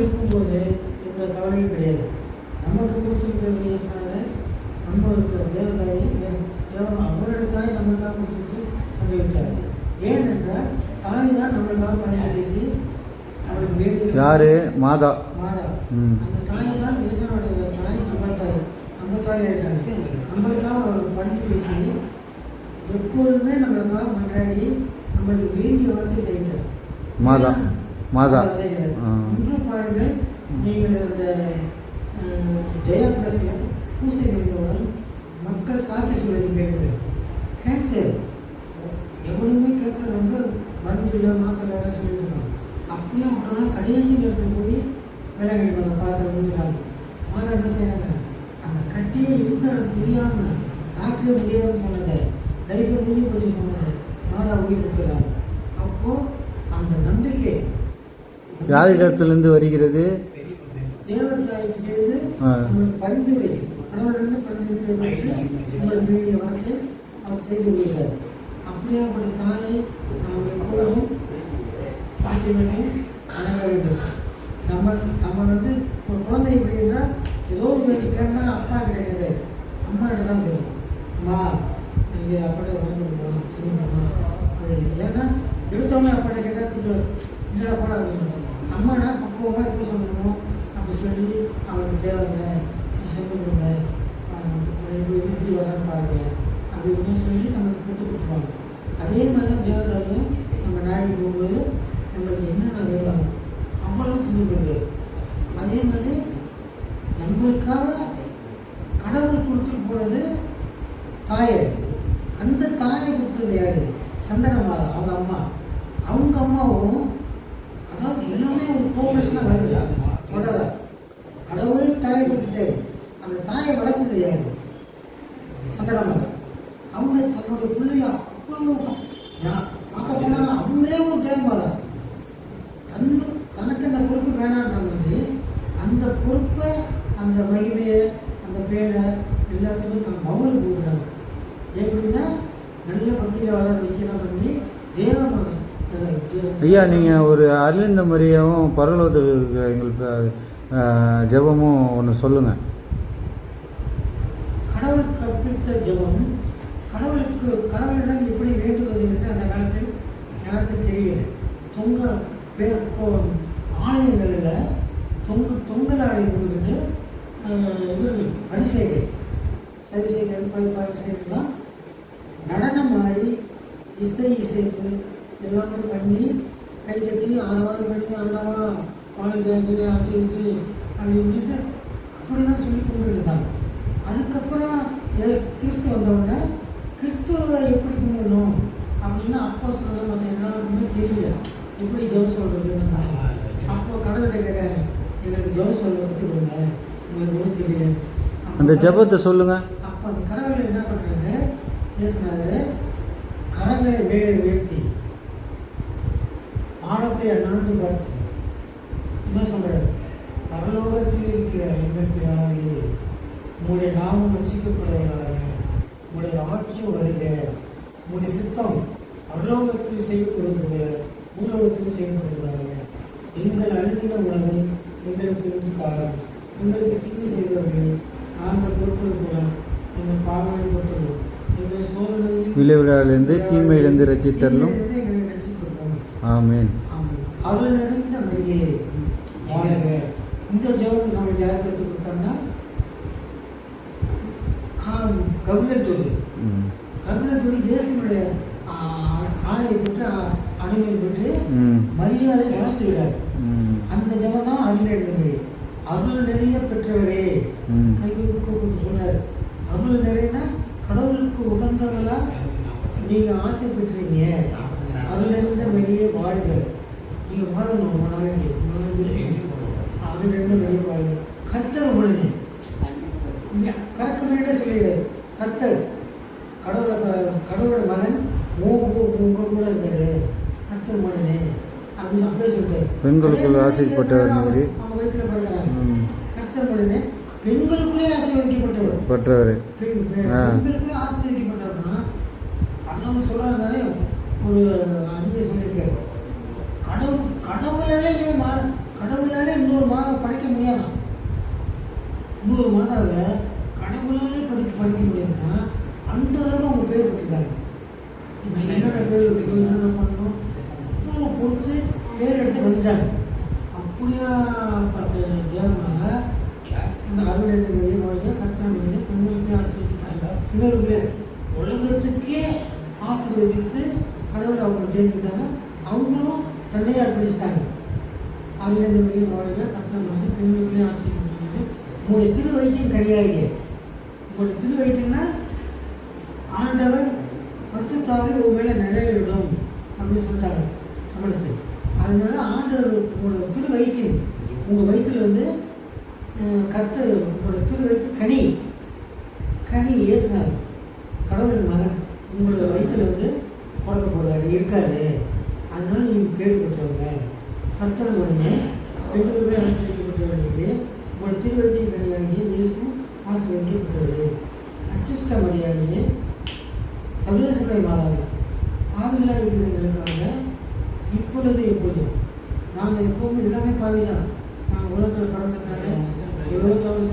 இருக்கும்போது எந்த கவலையும் கிடையாது. நமக்கு கொடுத்துருக்கிறது இயேசுனால நம்ம இருக்கிற தேவதாயை தேவன் அவருடைய தாய் நம்மளுக்காக கொடுத்துட்டு சொல்லிவிட்டார் ஏனென்றால் தாய் தான் நம்மளுக்காக பணியை பேசி அவருக்கு வேண்டிய யாரு? மாதா. மாதா. அந்த தாய் தான் இயேசுனுடைய தாய் நம்ம தாய் நம்ம தாய். ஆயிட்டாங்க நம்மளுக்காக அவர் பணிக்கு பேசி எப்பொழுதுமே நம்மளுக்காக மன்றாடி நம்மளுக்கு வேண்டிய வார்த்தை செய்கிறார். மாதா. மாதா. செய்கிறார். ஆ. பாருங்கள் நீங்கள் அந்த அஹ், ஜெயா பிரசில் பூசை முடிந்தவுடன் மக்கள் சாட்சி சூழலில் கேட்குறது கேன்சர் எவ்வளவுமே கேன்சர் வந்து மருந்து இல்லை மாத்திரை சொல்லியிருக்காங்க அப்படியே அவங்களால கடைசி நேரத்தில் போய் வேலை மேலே பார்த்து முடிஞ்சாங்க மாதா என்ன செய்யறாங்க அந்த கட்டியே இருந்த தெரியாமல் தெரியாம டாக்டரே முடியாதுன்னு சொன்னது லைஃபை முடிஞ்சு போச்சு சொன்னாங்க. மாதா உயிர் கொடுத்துறாங்க அப்போது அந்த நம்பிக்கை யாரிடத்திலிருந்து வருகிறது? நம்ம நம்ம வந்து ஒரு குழந்தை எப்படி என்றால் ஏதோ ஒரு வேண்டி கேட்டா அப்பா கிடையாது. அம்மா கிட்ட தான் கேட்கும். அம்மா நீங்கள் அப்பாட்ட வாங்கி கொடுக்கலாம் சரிங்கம்மா அப்படின்னு ஏன்னா எடுத்தோடனே அப்பாட்ட கேட்டால் திட்டுவார். இல்லைடா போடா அப்படின்னு. அம்மானா பக்குவமாக எப்படி சொல்லணுமோ அப்படி சொல்லி அவனுக்கு தேவைங்க. செஞ்சு கொடுங்க. எப்படி எப்படி வரணும் வரான்னு பாருங்க. அப்படி இப்படின்னு சொல்லி நம்மளுக்கு கொடுத்து கொடுத்துருவாங்க. அதே மாதிரி தான் தேவதாயும் நம்ம நாடி போகும்போது நம்மளுக்கு என்னென்ன வேணும் அவ்வளவு செஞ்சு கொடுங்க. அதே மாதிரி நம்மளுக்காக கடவுள் கொடுத்துட்டு போனது தாயை. அந்த தாயை கொடுத்தது யாரு? சந்தன அவங்க அம்மா. அவங்க அம்மாவும் எல்லாமே ஒரு கோஆபரேஷனாக வருது கடவுள் தாயை கொடுத்துட்டாரு அந்த தாயை வளர்த்தது தெரியாது சந்தன மாதா அவங்க தன்னுடைய பிள்ளைய அவ்வளோ பார்க்க போனா அவங்களே ஒரு தேவமாதா தன் தனக்கு அந்த பொறுப்பு வேணான்றது அந்த பொறுப்பை அந்த மகிமையை அந்த பேரை எல்லாத்துக்கும் தன் மகளுக்கு கொடுக்குறாங்க. எப்படின்னா நல்ல பக்தியில் வளர வச்சு பண்ணி தேவ தேவ- ஐயா நீங்கள் ஒரு அருளிந்த முறையாகவும் பரலோகத்தில் இருக்கிற எங்களுக்கு ஜபமும் ஜெபமும் ஒன்று சொல்லுங்கள் கடவுளுக்கு கற்பித்த ஜெபம் கடவுளுக்கு கடவுளிடம் எப்படி வேண்டுவது என்று அந்த காலத்தில் யாருக்கும் தெரியல தொங்க ஆலயங்களில் தொங்கு தொங்கல் ஆடை போட்டுக்கிட்டு இவர்கள் பரிசைகள் சரிசைகள் பரி பரிசைகள்லாம் நடனம் ஆடி இசை இசைத்து எல்லாமே பண்ணி கை தட்டி ஆனவாரம் பண்ணி ஆனவா வாழ்க இது அது இது அப்படின்ட்டு அப்படி தான் சொல்லி கொண்டு இருந்தாங்க அதுக்கப்புறம் எ- கிறிஸ்து வந்தவுடனே கிறிஸ்துவை எப்படி கும்பிடணும் அப்படின்னு அப்போ சொல்ல மற்ற எல்லாருக்குமே தெரியல. எப்படி ஜெபம் சொல்கிறதுன்னு அப்போ கடவுள்கிட்ட கேட்குறாங்க எங்களுக்கு ஜெபம் சொல்ல கற்றுக் கொடுங்க. எங்களுக்கு ஒன்றும் தெரியல. அந்த ஜெபத்தை சொல்லுங்கள் அப்போ அந்த கடவுள் என்ன பண்ணுறாரு பேசுனாரு கரங்களை மேலே வானத்தை அண்ணாந்து பார்த்து என்ன சொல்றாரு பரலோகத்தில் இருக்கிற எங்கள் பிதாவே உங்களுடைய நாமம் வச்சிக்கப்படுவதாக உங்களுடைய ஆட்சி வருக. உங்களுடைய சித்தம் பரலோகத்தில் செய்யப்படுவது போல பூலோகத்தில் செய்யப்படுவதாக. எங்கள் அழுதின உணவை எங்களுக்கு காலம். எங்களுக்கு தீங்கு செய்தவர்கள் நாங்கள் பொறுப்பது போல எங்கள் பாவனை பொறுத்தோம் எங்கள் சோதனையில் விளைவிடாலிருந்து தீமையிலிருந்து ரட்சித்தருளும். ஆமேன். அருள் நிறைந்த மரியே. வாழ்க இந்த ஜெபம் நம்ம யாருக்கு எடுத்து கொடுத்தாங்கன்னா கா- கபிலர் ம். கபிலர் தூது இயேசுனுடைய ஆ- ஆணையை பெற்று அனுமதி பெற்று மரியாதை வளர்த்துகிறார் ம். அந்த ஜெபம் தான் அருள் நிறைந்த மரி அருள் நிறைய பெற்றவரே. சொன்னார் அருள் நிறைனா கடவுளுக்கு உகந்தவங்களா நீங்க ஆசை பெற்றீங்க அருள் வாழ்க நீங்க வாழணும் ரொம்ப நாளைக்கு மரியே வாழ்க கர்த்தர் உடனே இங்க கர்த்தர் சொல்லிடுறாரு கர்த்தர் கடவுளை கடவுளோட மகன் உங்க கூட இருக்காரு கர்த்தர் மகனே அப்படி அப்படியே சொல்லிட்டாரு பெண்களுக்குள் அதே மாதிரி ஆசைப்பட்டவர் அவங்க- வயிற்றுல கர்த்தர் மகனே பெண்களுக்குள்ளே ஆசீர்வதிக்கப்பட்டவர். ஆ. பெண்களுக்குள்ளே ஆசீர்வதிக்கப்பட்டவர்னா அதான் சொல்றாங்க ஒரு அறிஞர் சொல்லியிருக்காரு. கடவுள் கடவுளாலே நீங்க மா கடவுளாலே இன்னொரு இன்னொரு மாதாவை கடவுளாலே பதிக்க படிக்க முடியாதுன்னா அந்த அளவுக்கு அவங்க பேர் பெற்றுட்டாங்க. என்னென்ன பேர் இருக்கணும் என்னென்ன பண்ணணும்? இவ்வளோ பொறுத்து பேர் எடுத்து வந்துட்டாங்க அப்படியாப்பட்ட தேவனால இந்த அருள் என்ற பெரிய வாழ்க்கை கட்டாணிகளை கொஞ்சம் ஆசீர்வதிக்கிறாங்க இன்னொரு பேர் உலகத்துக்கே ஆசீர்வதித்து கடவுளை அவங்க தெரிஞ்சுக்கிட்டாங்க அவங்களும் தன்னையே அர்ப்பணிச்சிட்டாங்க அருள் என்ற பெரிய வாழ்க்கை கட்டாணிகளை பெண்களுக்கே ஆசீர்வதிக்கிறாங்க உங்களுடைய திருவயிற்றின் கிடையாது. உங்களுடைய திருவயிற்றுன்னா ஆண்டவர் பரிசுத்தாவே உங்க மேலே நிலையிடும் அப்படின்னு சொல்லிட்டாங்க சமரசு. அதனால ஆண்டவர் உங்களோட திரு வைத்தியம் உங்கள் வயிற்றில் வந்து கத்து உங்களோட திரு வைத்தியம் கனி கனி ஏசுனார் கடவுளின் மகன். உங்களோட வயிற்றில் வந்து பிறக்க போகிறாரு இருக்காரு. அதனால நீங்கள் பேர் பெற்றவங்க கர்த்தர் உடனே பெற்றோர்களே ஆசிரியக்கப்பட்ட வேண்டியது உங்களோட திருவயிற்றின் கனியாகிய இயேசு ஆசீர்வதிக்கப்பட்டது அச்சிஷ்ட மரியாதையே சர்வேஸ்வரை மாதாவே பாவிகளாக இருக்கிறவங்களுக்காக இப்பொழுது எப்பொழுதும் நாங்கள் எப்போவுமே எல்லாமே பாவி தான் நாங்கள் உலகத்தில் பிறந்ததுனால எவ்வளோ தவறு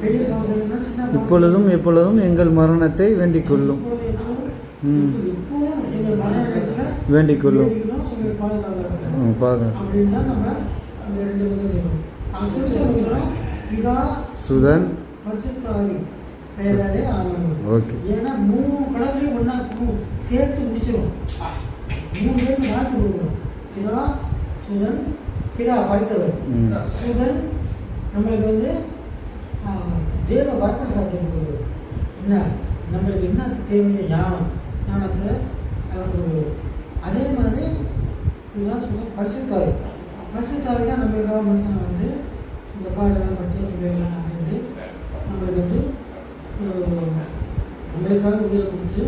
பெரிய பாவம் இப்பொழுதும். எப்பொழுதும் எங்கள் மரணத்தை வேண்டிக் கொள்ளும் இப்பொழுது எப்பொழுதும் ம். எப்போதும் எங்கள் மரண நேரத்தில் வேண்டிக் கொள்ளும் சுதன். ஓகே. ஏன்னா மூணு கடவுளையும் ஒன்றா சேர்த்து முடிச்சிடும் மூணு பேருக்கு கொடுக்குறோம் பிதா சுதன் பிதா படித்தவர். சுதன் நம்மளுக்கு வந்து தேவ வரப்பிரசாதத்தை கொடுக்குறது. என்ன? நம்மளுக்கு என்ன தேவையோ ஞானம். ஞானத்தை கொடுக்குறது இதுதான் சுதன் பரிசுத்தாவி. பரிசுத்தாவி தான் நம்மளுக்காக மனுஷன் வந்து இந்த பாடலாம் பற்றி சொல்லிடலாம் அப்படின்ட்டு நம்மளுக்கு வந்து நம்மளுக்காக உயிரை கொடுத்து